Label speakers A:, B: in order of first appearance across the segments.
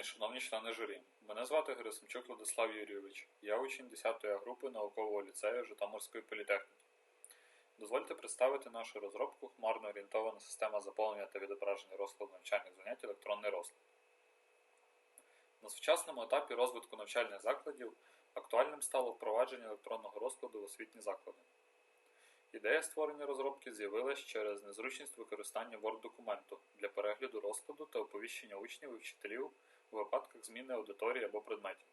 A: день, шановні члени журі. Мене звати Герасимчук Владислав Юрійович. Я учень 10 А групи наукового ліцею Житомирської політехніки. Дозвольте представити нашу розробку хмарно орієнтована система заповнення та відображення розкладу навчальних занять електронний розклад. На сучасному етапі розвитку навчальних закладів актуальним стало впровадження електронного розкладу в освітні заклади. Ідея створення розробки з'явилась через незручність використання Word-документу для перегляду розкладу та оповіщення учнів і вчителів у випадках зміни аудиторії або предметів.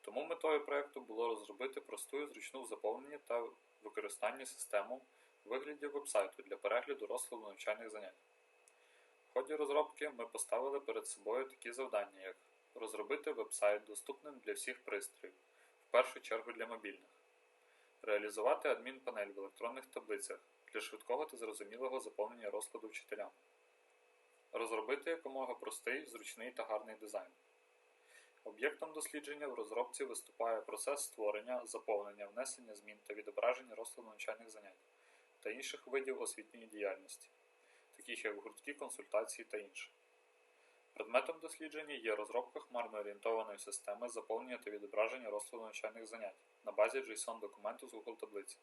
A: Тому метою проєкту було розробити просту і зручну в заповненні та використанні систему в вигляді вебсайту для перегляду розкладу навчальних занять. В ході розробки ми поставили перед собою такі завдання, як розробити вебсайт доступним для всіх пристроїв, в першу чергу для мобільних. Реалізувати адмінпанель в електронних таблицях для швидкого та зрозумілого заповнення розкладу вчителям. Розробити якомога простий, зручний та гарний дизайн. Об'єктом дослідження в розробці виступає процес створення, заповнення, внесення змін та відображення розкладу навчальних занять та інших видів освітньої діяльності, таких як гуртки, консультації та інше. Предметом дослідження є розробка хмарно орієнтованої системи заповнення та відображення розкладу навчальних занять на базі JSON документу з Google таблиці.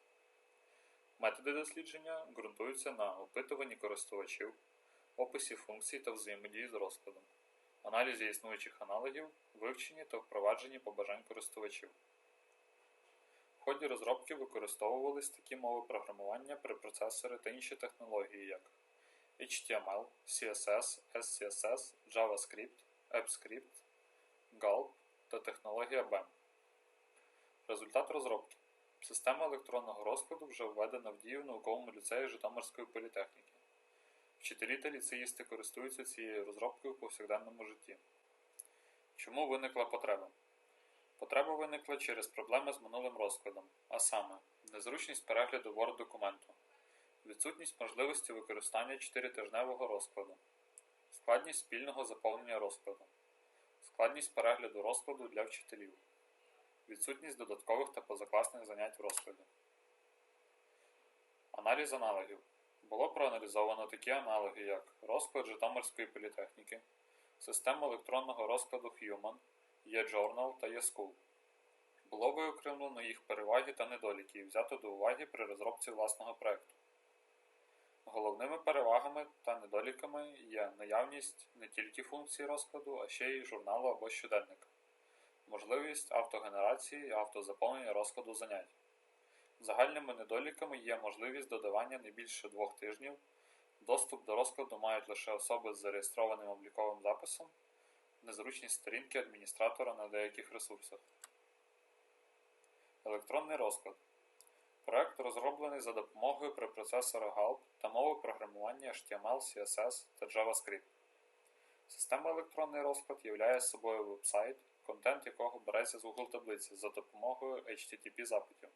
A: Методи дослідження ґрунтуються на опитуванні користувачів, описі функцій та взаємодії з розкладом, аналізі існуючих аналогів, вивченні та впровадженні побажань користувачів. В ході розробки використовувались такі мови програмування, препроцесори та інші технології, як HTML, CSS, SCSS, JavaScript, AppScript, Gulp та технологія BEM. Результат розробки. Система електронного розкладу вже введена в дію в науковому ліцеї Житомирської політехніки. Вчителі та ліцеїсти користуються цією розробкою в повсякденному житті. Чому виникла потреба? Потреба виникла через проблеми з минулим розкладом, а саме, незручність перегляду Word документу, відсутність можливості використання 4-тижневого розкладу, складність спільного заповнення розкладу, складність перегляду розкладу для вчителів, відсутність додаткових та позакласних занять в розкладі. Аналіз аналогів. Було проаналізовано такі аналоги, як розклад Житомирської політехніки, система електронного розкладу Human, eJournal та eSchool. Було виокремлено їх переваги та недоліки і взято до уваги при розробці власного проєкту. Головними перевагами та недоліками є наявність не тільки функції розкладу, а ще й журналу або щоденника, можливість автогенерації і автозаповнення розкладу занять. Загальними недоліками є можливість додавання не більше двох тижнів, доступ до розкладу мають лише особи з зареєстрованим обліковим записом, незручність сторінки адміністратора на деяких ресурсах. Електронний розклад. Проект розроблений за допомогою препроцесора GALP та мови програмування HTML, CSS та JavaScript. Система електронний розклад являє собою веб-сайт, контент якого береться з Google таблиці за допомогою HTTP запитів.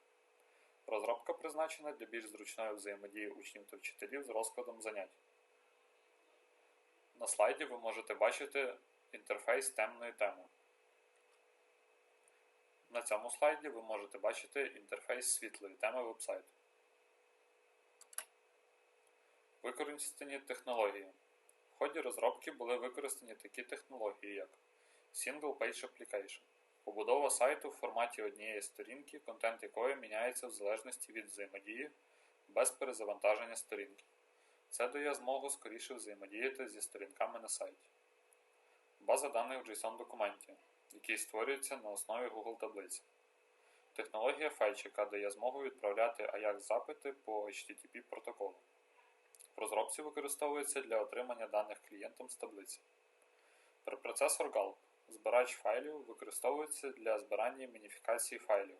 A: Розробка призначена для більш зручної взаємодії учнів та вчителів з розкладом занять. На слайді ви можете бачити інтерфейс темної теми. На цьому слайді ви можете бачити інтерфейс світлої теми вебсайту. Використані технології. В ході розробки були використані такі технології, як Single Page Application. Побудова сайту в форматі однієї сторінки, контент якої міняється в залежності від взаємодії без перезавантаження сторінки. Це дає змогу скоріше взаємодіяти зі сторінками на сайті. База даних в JSON документі, який створюється на основі Google таблиці. Технологія яка дає змогу відправляти AJAX запити по HTTP протоколу. В розробці використовується для отримання даних клієнтом з таблиці. Препроцесор GALP. Збирач файлів використовується для збирання і мініфікації файлів.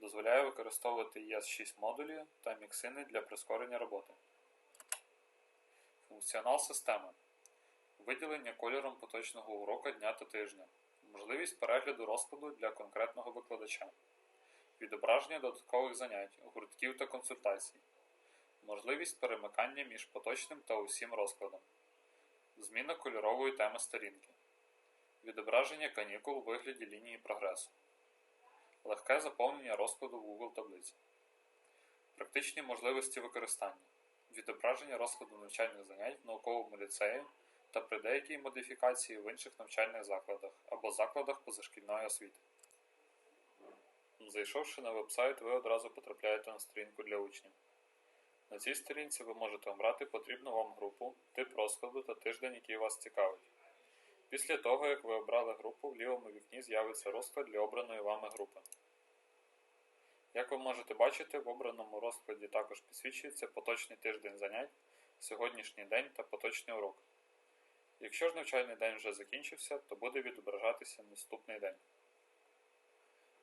A: Дозволяє використовувати ES6 модулі та міксини для прискорення роботи. Функціонал системи. Виділення кольором поточного урока дня та тижня. Можливість перегляду розкладу для конкретного викладача. Відображення додаткових занять, гуртків та консультацій. Можливість перемикання між поточним та усім розкладом. Зміна кольорової теми сторінки. Відображення канікул у вигляді лінії прогресу. Легке заповнення розкладу Google таблиці. Практичні можливості використання. Відображення розкладу навчальних занять в науковому ліцеї та при деякій модифікації в інших навчальних закладах або закладах позашкільної освіти. Зайшовши на веб-сайт, ви одразу потрапляєте на сторінку для учнів. На цій сторінці ви можете обрати потрібну вам групу, тип розкладу та тиждень, який вас цікавить. Після того, як ви обрали групу, в лівому вікні з'явиться розклад для обраної вами групи. Як ви можете бачити, в обраному розкладі також підсвічується поточний тиждень занять, сьогоднішній день та поточний урок. Якщо ж навчальний день вже закінчився, то буде відображатися наступний день.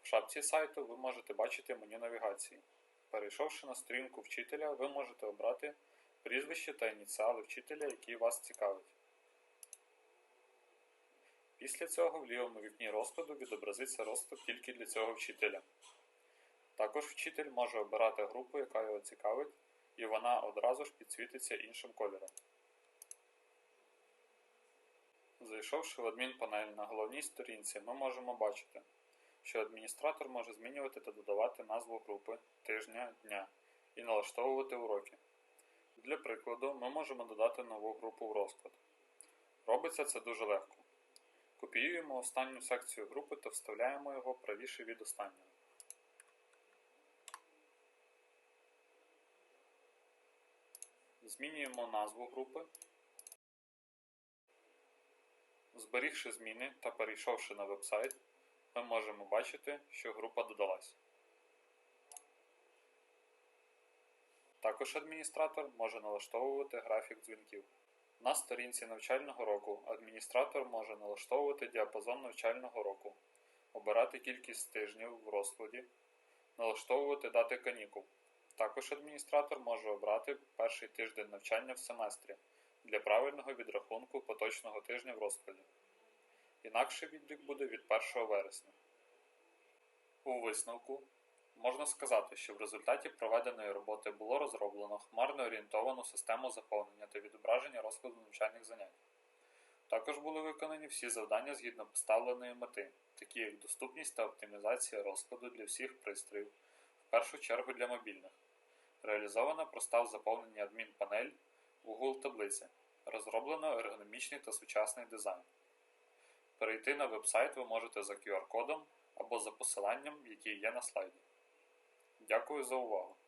A: В шапці сайту ви можете бачити меню навігації. Перейшовши на сторінку вчителя, ви можете обрати прізвище та ініціали вчителя, які вас цікавить. Після цього в лівому вікні розкладу відобразиться розклад тільки для цього вчителя. Також вчитель може обирати групу, яка його цікавить, і вона одразу ж підсвітиться іншим кольором. Зайшовши в адмінпанель на головній сторінці, ми можемо бачити, що адміністратор може змінювати та додавати назву групи, тижня, дня і налаштовувати уроки. Для прикладу, ми можемо додати нову групу в розклад. Робиться це дуже легко. Копіюємо останню секцію групи та вставляємо його правіше від останнього. Змінюємо назву групи. Зберігши зміни та перейшовши на веб-сайт, ми можемо бачити, що група додалась. Також адміністратор може налаштовувати графік дзвінків. На сторінці навчального року адміністратор може налаштовувати діапазон навчального року, обирати кількість тижнів в розкладі, налаштовувати дати канікул. Також адміністратор може обрати перший тиждень навчання в семестрі для правильного відрахунку поточного тижня в розкладі. Інакше відлік буде від 1 вересня. У висновку можна сказати, що в результаті проведеної роботи було розроблено хмарно орієнтовану систему заповнення та відображення розкладу навчальних занять. Також були виконані всі завдання згідно поставленої мети, такі як доступність та оптимізація розкладу для всіх пристроїв, в першу чергу для мобільних. Реалізовано простав заповнення адмінпанель Google таблиці. Розроблено ергономічний та сучасний дизайн. Перейти на веб-сайт ви можете за QR-кодом або за посиланням, яке є на слайді. Дякую за увагу!